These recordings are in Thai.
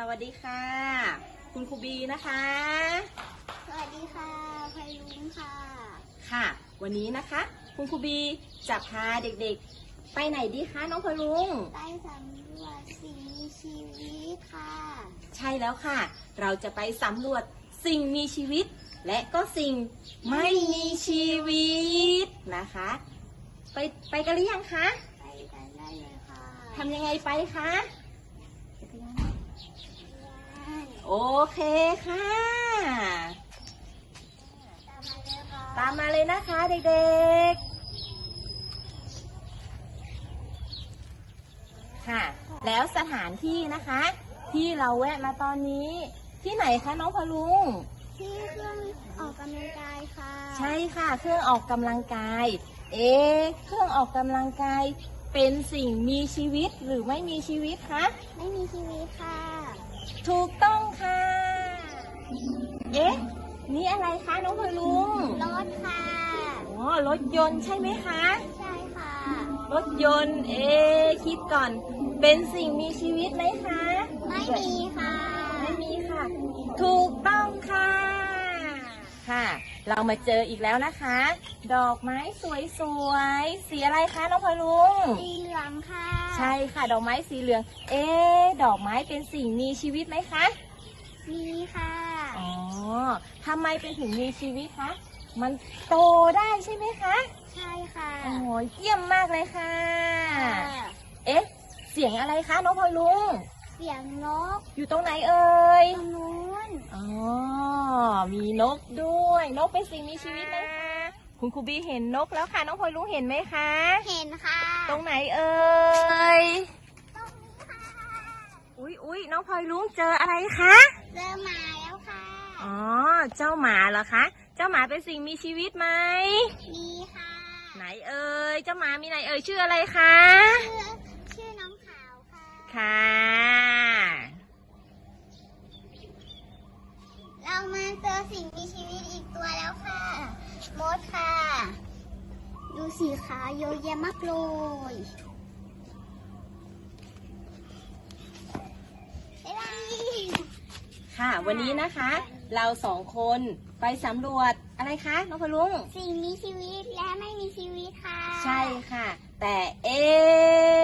สวัสดีค่ะ คุณครูบีนะคะ สวัสดีค่ะไพลุงค่ะ ค่ะ วันนี้นะคะ คุณครูบีจะพาเด็กๆ ไปไหนดีคะน้องพลุงใต้สำรวจสิ่งมีชีวิตค่ะ ใช่แล้วค่ะ เราจะไปสำรวจสิ่งมีชีวิต และก็สิ่งไม่มีชีวิตนะคะ ไปไปกันหรือยังคะ ไปกันได้เลยค่ะทำยังไงไปคะ ได้ โอเคค่ะตามมาเลยค่ะ ตามมาเลยนะคะเด็กๆ ค่ะ แล้วสถานที่นะคะ ที่เราแวะมาตอนนี้ ที่ไหนคะน้องพลุงที่เครื่องออกกำลังกายค่ะ ใช่ค่ะ เครื่องออกกำลังกาย เอ๊ะเครื่องออกกำลังกายเป็นสิ่งมีชีวิตหรือไม่มีชีวิตคะ ไม่มีชีวิตค่ะ ถูกต้องค่ะ เอ๊ะ นี่อะไรคะน้องพลุงรถค่ะอ๋อรถยนต์ใช่ไหมคะ ใช่ค่ะ รถยนต์เอะคิดก่อน เป็นสิ่งมีชีวิตไหมคะ ไม่มีค่ะ ไม่มีค่ะ ถูกต้องค่ะ ค่ะ เรามาเจออีกแล้วนะคะ ดอกไม้สวยๆ สีอะไรคะน้องพลุง สีเหลืองค่ะ ใช่ค่ะ ดอกไม้สีเหลือง เอ๊ะดอกไม้เป็นสิ่งมีชีวิตไหมคะ มีค่ะอ๋อ ทำไมเป็นถึงมีชีวิตคะ มันโตได้ใช่ไหมคะ ใช่ค่ะโอ้ยเยี่ยมมากเลยค่ะ ค่ะเอ๊ะ เสียงอะไรคะน้องพลอยลุง เสียงนกอยู่ตรงไหนเอ่ย ตรงนู้น อ๋อ มีนกด้วย นกเป็นสิ่งมีชีวิตนะคะ คุณครูบีเห็นนกแล้วค่ะ น้องพลอยลุงเห็นไหมคะ เห็นค่ะตรงไหนเอ่ย ตรงนี้ค่ะ อุ๊ยอุ๊ยน้องพลอยลุงเจออะไรคะ เจอหมาแล้วค่ะ อ๋อ เจ้าหมาเหรอคะ เจ้าหมาเป็นสิ่งมีชีวิตไหม มีค่ะไหนเอ่ย เจ้าหมามีไหนเอ่ยชื่ออะไรคะ ชื่อชื่อน้องขาวค่ะ ค่ะ เรามาเจอสิ่งมีชีวิตอีกตัวแล้วค่ะมดค่ะ ดูสีขาเยอะแยะมากเลยบ๊ายบาย ค่ะ วันนี้นะคะ เราสองคนไปสำรวจอะไรคะน้องพลุง สิ่งมีชีวิตและไม่มีชีวิตค่ะ ใช่ค่ะ แต่เอ๊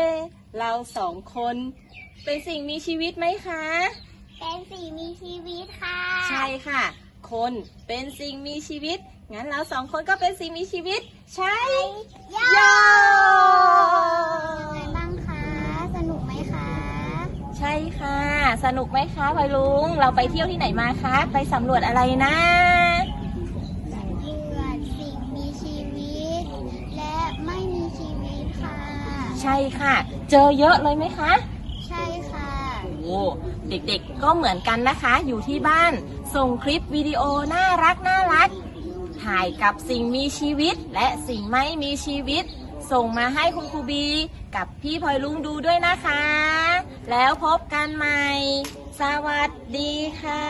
ะเราสองคนเป็นสิ่งมีชีวิตไหมคะ เป็นสิ่งมีชีวิตค่ะ ใช่ค่ะ คนเป็นสิ่งมีชีวิต งั้นเราสองคนก็เป็นสิ่งมีชีวิต ใช่โย โย ยังไงบ้างคะ สนุกไหมคะ ใช่ค่ะ สนุกไหมคะพลอยลุง เราไปเที่ยวที่ไหนมาคะ ไปสำรวจอะไรนะสำรวจสิ่งมีชีวิต และไม่มีชีวิตค่ะ ใช่ค่ะ เจอเยอะเลยไหมคะ ใช่ค่ะโอ้เด็กๆก็เหมือนกันนะคะ อยู่ที่บ้าน ส่งคลิปวิดีโอน่ารักน่ารัก ถ่ายกับสิ่งมีชีวิตและสิ่งไม่มีชีวิต ส่งมาให้คุณครูบีกับพี่พลอยลุงดูด้วยนะคะ แล้วพบกันใหม่ สวัสดีค่ะ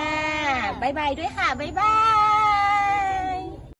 บ๊ายบายด้วยค่ะ บ๊ายบาย